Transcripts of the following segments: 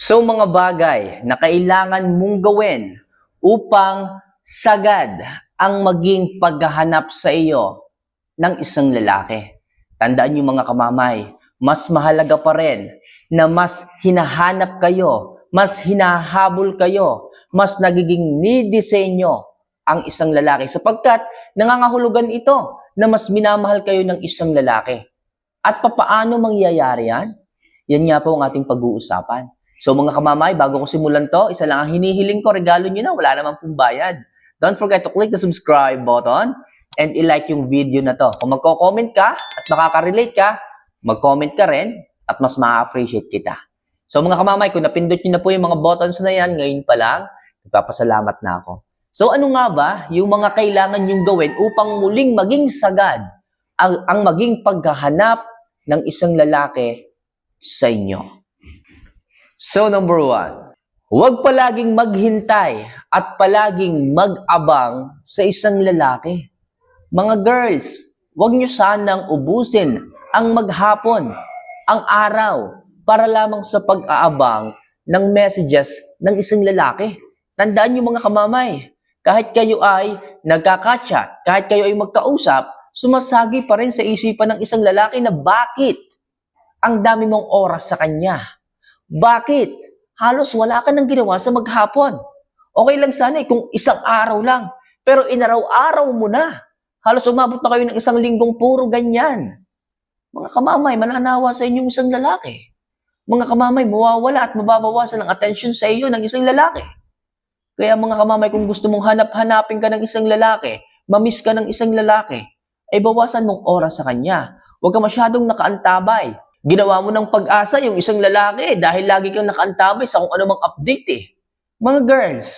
So mga bagay na kailangan mong gawin upang sagad ang maging paghahanap sa iyo ng isang lalaki. Tandaan niyo mga kamamay, mas mahalaga pa rin na mas hinahanap kayo, mas hinahabol kayo, mas nagiging needy sa inyo ang isang lalaki sapagkat nangangahulugan ito na mas minamahal kayo ng isang lalaki. At papaano mangyayari yan? Yan nga po ang ating pag-uusapan. So mga kamamay, bago ko simulan to, isa lang ang hinihiling ko, regalo nyo na, wala namang pong bayad. Don't forget to click the subscribe button and i-like yung video na to. Kung magko-comment ka at makaka-relate ka, mag-comment ka rin at mas ma-appreciate kita. So mga kamamay, kung napindot nyo na po yung mga buttons na yan, ngayon pa lang, nagpapasalamat na ako. So ano nga ba yung mga kailangan nyong gawin upang muling maging sagad ang, ang maging paghahanap ng isang lalaki sa inyo? So number one, huwag palaging maghintay at palaging mag-abang sa isang lalaki. Mga girls, huwag niyo sanang ubusin ang maghapon, ang araw, para lamang sa pag-aabang ng messages ng isang lalaki. Tandaan niyo mga kamamay, kahit kayo ay nagkakachat, kahit kayo ay magkausap, sumasagi pa rin sa isipan ng isang lalaki na bakit ang dami mong oras sa kanya. Bakit? Halos wala ka nang ginawa sa maghapon. Okay lang sana eh kung isang araw lang. Pero inaraw-araw mo na. Halos umabot na kayo ng isang linggong puro ganyan. Mga kamamay, mananawa sa inyong isang lalaki. Mga kamamay, mawawala at mababawasan ang attention sa iyo ng isang lalaki. Kaya mga kamamay, kung gusto mong hanap-hanapin ka ng isang lalaki, mamiss ka ng isang lalaki, ay bawasan mong oras sa kanya. Huwag ka masyadong nakaantabay. Ginawa mo ng pag-asa yung isang lalaki dahil lagi kang nakaantabay sa kung anumang update eh. Mga girls,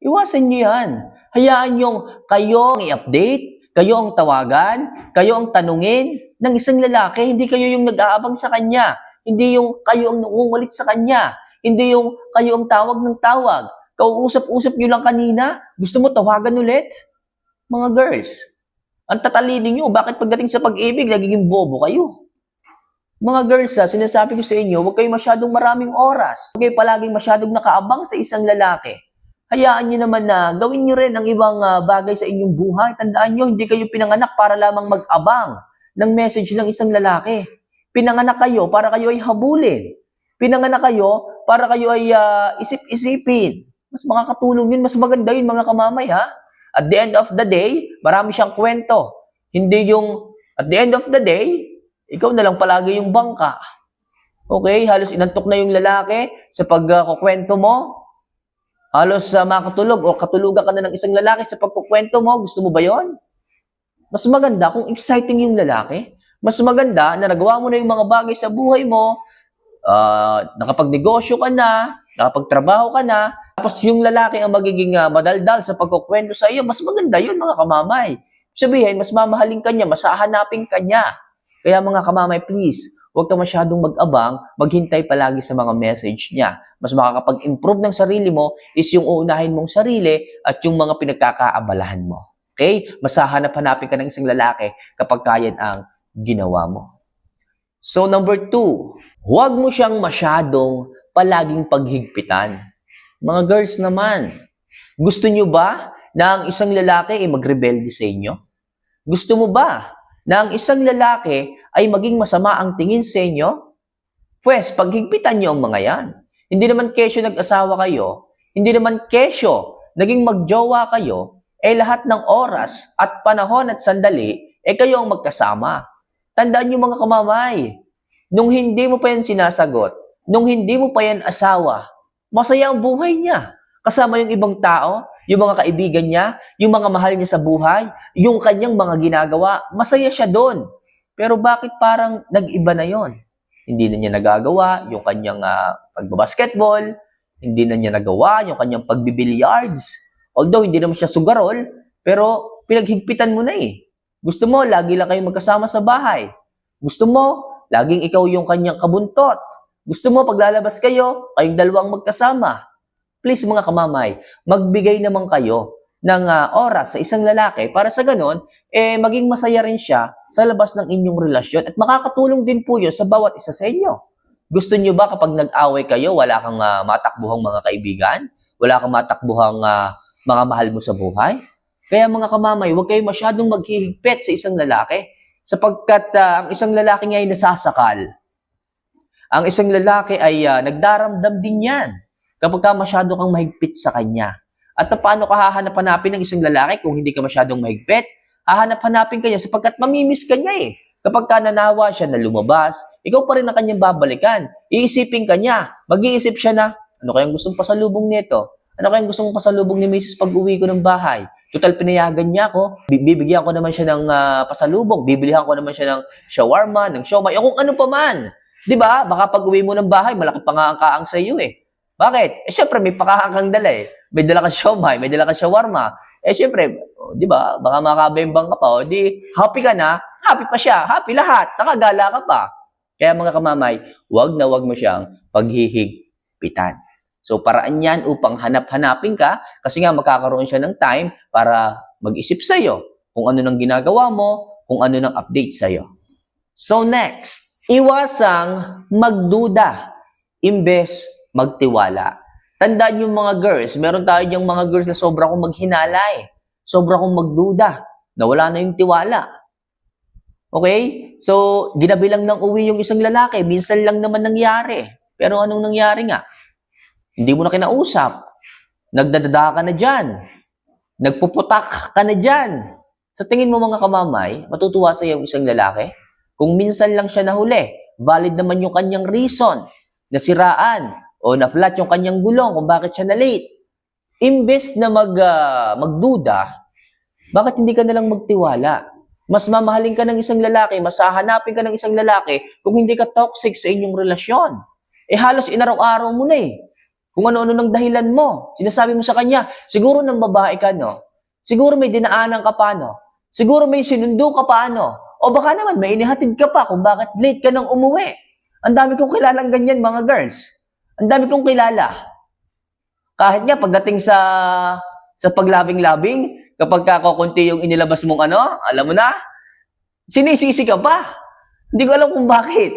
iwasan nyo yan. Hayaan yung kayo ang i-update, kayo ang tawagan, kayo ang tanungin ng isang lalaki. Hindi kayo yung nag-aabang sa kanya. Hindi yung kayo ang nangungulit sa kanya. Hindi yung kayo ang tawag ng tawag. Kauusap-usap nyo lang kanina, gusto mo tawagan ulit? Mga girls, ang tatalinin nyo, bakit pagdating sa pag-ibig, nagiging bobo kayo? Mga girls, ha, sinasabi ko sa inyo, huwag kayo masyadong maraming oras. Huwag kayo palaging masyadong nakaabang sa isang lalaki. Hayaan nyo naman na gawin nyo rin ang ibang ah, bagay sa inyong buhay. Tandaan nyo, hindi kayo pinanganak para lamang mag-abang ng message ng isang lalaki. Pinanganak kayo para kayo ay habulin. Pinanganak kayo para kayo ay ah, isip-isipin. Mas makakatulong yun, mas maganda yun mga kamamay ha. At the end of the day, marami siyang kwento. Hindi yung at the end of the day, ikaw na lang palagi yung bangka. Okay, halos inantok na yung lalaki sa pagkukwento mo. Halos uh, makatulog o katulugan ka na ng isang lalaki sa pagkukwento mo. Gusto mo ba yon? Mas maganda kung exciting yung lalaki. Mas maganda na nagawa mo na yung mga bagay sa buhay mo, uh, nakapagnegosyo ka na, nakapagtrabaho ka na, tapos yung lalaki ang magiging uh, madaldal sa pagkukwento sa iyo, mas maganda yun mga kamamay. Sabihin, mas mamahalin ka niya, mas hahanapin ka niya. Kaya mga kamamay, please, huwag ka masyadong mag-abang, maghintay palagi sa mga message niya. Mas makakapag-improve ng sarili mo is yung uunahin mong sarili at yung mga pinagkakaabalahan mo. Okay? Mas hahanap-hanapin ka ng isang lalaki kapag kayan ang ginawa mo. So number two, huwag mo siyang masyadong palaging paghigpitan. Mga girls naman, gusto nyo ba na ang isang lalaki ay magrebelde sa inyo? Gusto mo ba na ang isang lalaki ay maging masama ang tingin sa inyo? Pwes, paghigpitan nyo ang mga yan. Hindi naman kesyo nag-asawa kayo, hindi naman kesyo naging magjowa kayo, eh lahat ng oras at panahon at sandali, eh kayo ang magkasama. Tandaan nyo mga kamamay, nung hindi mo pa yan sinasagot, nung hindi mo pa yan asawa, masaya ang buhay niya. Kasama yung ibang tao, yung mga kaibigan niya, yung mga mahal niya sa buhay, yung kanyang mga ginagawa, masaya siya doon. Pero bakit parang nag-iba na yon? Hindi na niya nagagawa yung kanyang uh, pagbabasketball, hindi na niya nagawa yung kanyang pagbibilyards. Although hindi naman siya sugarol, pero pinaghigpitan mo na eh. Gusto mo, lagi lang kayo magkasama sa bahay. Gusto mo, laging ikaw yung kanyang kabuntot. Gusto mo, paglalabas kayo, kayong dalawang magkasama please mga kamamay, magbigay naman kayo ng uh, oras sa isang lalaki para sa ganon, eh maging masaya rin siya sa labas ng inyong relasyon at makakatulong din po yun sa bawat isa sa inyo. Gusto nyo ba kapag nag-away kayo, wala kang ah, matakbuhang mga kaibigan? Wala kang matakbuhang ah, mga mahal mo sa buhay? Kaya mga kamamay, huwag kayo masyadong maghihigpit sa isang lalaki sapagkat ah, ang isang lalaki ngayon nasasakal. Ang isang lalaki ay ah, nagdaramdam din yan kapag ka masyado kang mahigpit sa kanya. At paano ka hahanap-hanapin ng isang lalaki kung hindi ka masyadong mahigpit? Hahanap-hanapin ka niya sapagkat mamimiss ka niya eh. Kapag ka nanawa siya na lumabas, ikaw pa rin ang kanyang babalikan. Iisipin ka niya. Mag-iisip siya na, ano kayang gustong pasalubong nito? Ano kayang gustong pasalubong ni Mrs. pag uwi ko ng bahay? Total pinayagan niya ako. Bi- Bibigyan ko naman siya ng ah, pasalubong. Bibilihan ko naman siya ng shawarma, ng siomay, o kung ano pa man. 'Di ba? Baka pag uwi mo ng bahay, malaki pa nga ang kaang sa iyo eh. Bakit? Eh syempre may pakaang kang dala eh. May dala kang siomay, may dala kang shawarma. Eh syempre, oh, 'di ba? Baka makabembang ka pa, o di happy ka na, happy pa siya, happy lahat, nakagala ka pa. Kaya mga kamamay, wag na wag mo siyang paghihigpitan. So paraan yan upang hanap-hanapin ka kasi nga magkakaroon siya ng time para mag-isip sa'yo kung ano nang ginagawa mo, kung ano nang update sa'yo. So next, iwasang magduda imbes magtiwala. Tandaan yung mga girls, meron tayo yung mga girls na sobra kong maghinalay, sobra kong magduda, nawala na yung tiwala. Okay? So, ginabi lang ng uwi yung isang lalaki, minsan lang naman nangyari. Pero anong nangyari nga? Hindi mo na kinausap. Nagdadada ka na dyan. Nagpuputak ka na dyan. Sa tingin mo mga kamamay, matutuwa sa yung isang lalaki? Kung minsan lang siya nahuli, valid naman yung kanyang reason. Nasiraan o na-flat yung kanyang gulong kung bakit siya na-late. Imbes na mag, ah, magduda, bakit hindi ka nalang magtiwala? Mas mamahalin ka ng isang lalaki, mas hahanapin ka ng isang lalaki kung hindi ka toxic sa inyong relasyon. Eh halos inaraw-araw mo na eh. Kung ano-ano ng dahilan mo. Sinasabi mo sa kanya, siguro ng babae ka, no? Siguro may dinaanan ka pa, no? Siguro may sinundo ka pa, no? O baka naman may inihatid ka pa kung bakit late ka nang umuwi. Ang dami kong kilalang ganyan, mga girls. Ang dami kong kilala. Kahit nga pagdating sa sa paglabing-labing, kapag kakukunti yung inilabas mong ano, alam mo na, sinisisi ka pa. Hindi ko alam kung bakit.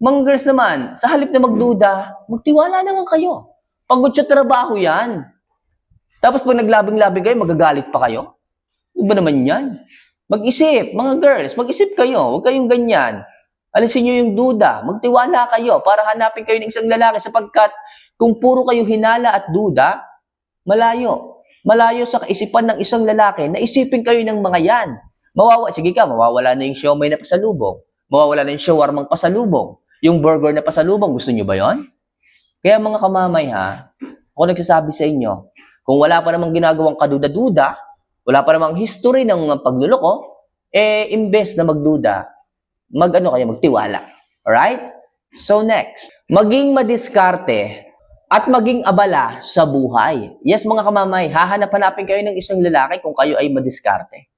Mga girls naman, sa halip na magduda, magtiwala naman kayo. Pagod sa trabaho yan. Tapos pag naglabing-labing kayo, magagalit pa kayo? Ano naman yan? Mag-isip, mga girls, mag-isip kayo. Huwag kayong ganyan. Alisin nyo yung duda. Magtiwala kayo para hanapin kayo ng isang lalaki sapagkat kung puro kayo hinala at duda, malayo. Malayo sa kaisipan ng isang lalaki na isipin kayo ng mga yan. Mawawa, sige ka, mawawala na yung siomay na pasalubong. Mawawala na yung shawarmang pasalubong. Yung burger na pasalubong, gusto nyo ba yon? Kaya mga kamamay ha, ako nagsasabi sa inyo, kung wala pa namang ginagawang kaduda-duda, wala pa namang history ng pagluloko, eh, imbes na magduda, mag-ano kayo, magtiwala. Alright? So next, maging madiskarte at maging abala sa buhay. Yes, mga kamamay, hahanap-hanapin kayo ng isang lalaki kung kayo ay madiskarte.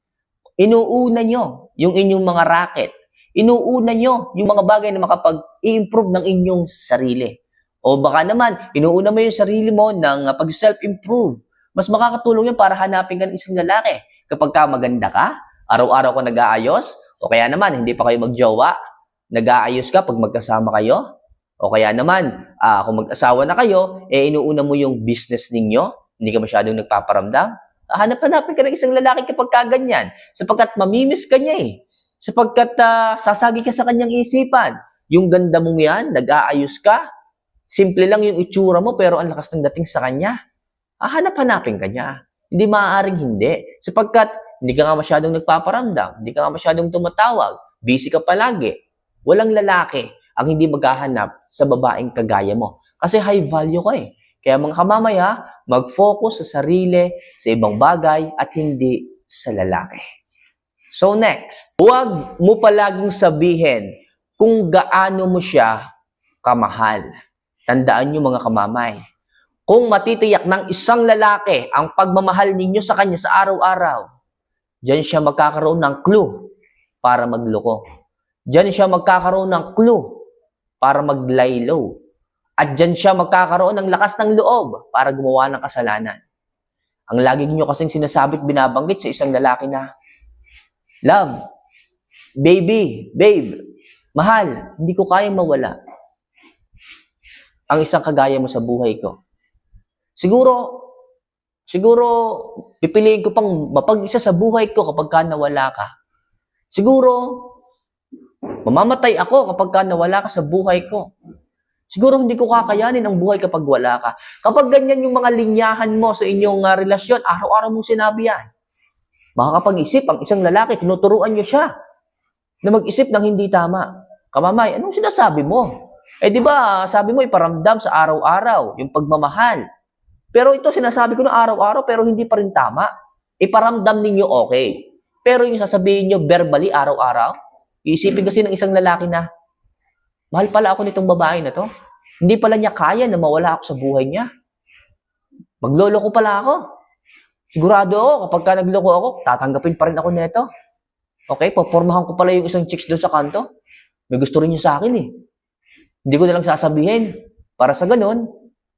Inuuna nyo yung inyong mga racket. Inuuna nyo yung mga bagay na makapag-improve ng inyong sarili. O baka naman, inuuna mo yung sarili mo ng pag-self-improve. Mas makakatulong yun para hanapin ka ng isang lalaki. Kapag ka maganda ka, araw-araw ka nag-aayos, o kaya naman, hindi pa kayo magjowa, nag-aayos ka pag magkasama kayo, o kaya naman, ah, kung mag-asawa na kayo, eh inuuna mo yung business ninyo, hindi ka masyadong nagpaparamdam, hanap-hanapin ka ng isang lalaki kapag kaganyan, sapagkat mamimiss ka niya eh. Sapagkat ah, sasagi ka sa kanyang isipan. Yung ganda mong yan, nag-aayos ka, simple lang yung itsura mo pero ang lakas ng dating sa kanya. Hahanap-hanapin ka niya. Hindi maaaring hindi. Sapagkat hindi ka nga masyadong nagpaparamdam, hindi ka nga masyadong tumatawag, busy ka palagi. Walang lalaki ang hindi maghahanap sa babaeng kagaya mo. Kasi high value ka eh. Kaya mga kamamaya, mag-focus sa sarili, sa ibang bagay, at hindi sa lalaki. So next, huwag mo palaging sabihin kung gaano mo siya kamahal. Tandaan nyo mga kamamay, kung matitiyak ng isang lalaki ang pagmamahal ninyo sa kanya sa araw-araw, Diyan siya magkakaroon ng clue para magloko. Diyan siya magkakaroon ng clue para maglaylo. At diyan siya magkakaroon ng lakas ng loob para gumawa ng kasalanan. Ang lagi niyo kasing sinasabi at binabanggit sa isang lalaki na, Love, baby, babe, mahal, hindi ko kayang mawala. ang isang kagaya mo sa buhay ko. Siguro, siguro, pipiliin ko pang mapag-isa sa buhay ko kapag ka nawala ka. Siguro, mamamatay ako kapag ka nawala ka sa buhay ko. Siguro hindi ko kakayanin ang buhay kapag wala ka. Kapag ganyan yung mga linyahan mo sa inyong ah, relasyon, araw-araw mong sinabi yan. Makakapag-isip ang isang lalaki, tinuturuan niyo siya na mag-isip ng hindi tama. Kamamay, anong sinasabi mo? Eh di ba, sabi mo iparamdam sa araw-araw yung pagmamahal. Pero ito sinasabi ko na araw-araw pero hindi pa rin tama. Iparamdam ninyo okay. Pero yung sasabihin nyo verbally araw-araw, iisipin kasi ng isang lalaki na, mahal pala ako nitong babae na to. Hindi pala niya kaya na mawala ako sa buhay niya. Maglolo ko pala ako. Sigurado ako, kapag ka nagloko ako, tatanggapin pa rin ako nito. Okay, popormahan ko pala yung isang chicks doon sa kanto. May gusto rin niya sa akin eh. Hindi ko na lang sasabihin. Para sa ganun,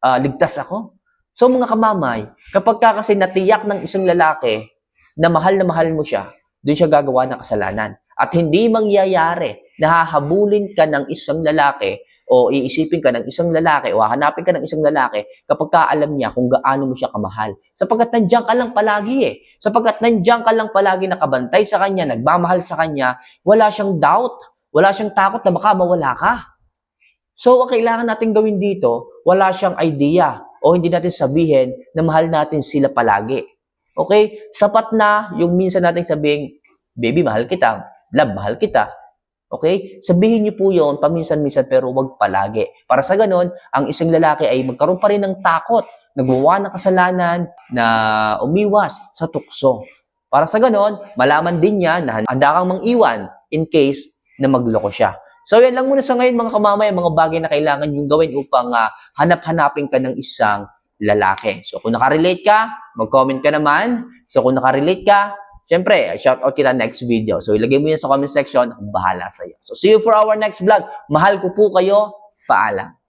ah, ligtas ako. So mga kamamay, kapag ka kasi natiyak ng isang lalaki na mahal na mahal mo siya, doon siya gagawa ng kasalanan. At hindi mangyayari na hahabulin ka ng isang lalaki o iisipin ka ng isang lalaki o hanapin ka ng isang lalaki kapag ka alam niya kung gaano mo siya kamahal. Sapagkat nandiyan ka lang palagi eh. Sapagkat nandiyan ka lang palagi nakabantay sa kanya, nagmamahal sa kanya, wala siyang doubt, wala siyang takot na baka mawala ka. So, ang kailangan natin gawin dito, wala siyang idea o hindi natin sabihin na mahal natin sila palagi. Okay? Sapat na yung minsan natin sabihin, baby, mahal kita. Love, mahal kita. Okay? Sabihin niyo po yun paminsan-minsan pero wag palagi. Para sa ganun, ang isang lalaki ay magkaroon pa rin ng takot, nagwawa ng kasalanan, na umiwas sa tukso. Para sa ganun, malaman din niya na handa kang mang-iwan in case na magloko siya. So yan lang muna sa ngayon mga kamamay, mga bagay na kailangan yung gawin upang ah, hanap-hanapin ka ng isang lalaki. So kung nakarelate ka, mag-comment ka naman. So kung nakarelate ka, syempre, shout out kita next video. So ilagay mo yan sa comment section, bahala sa'yo. So see you for our next vlog. Mahal ko po kayo. Paalam.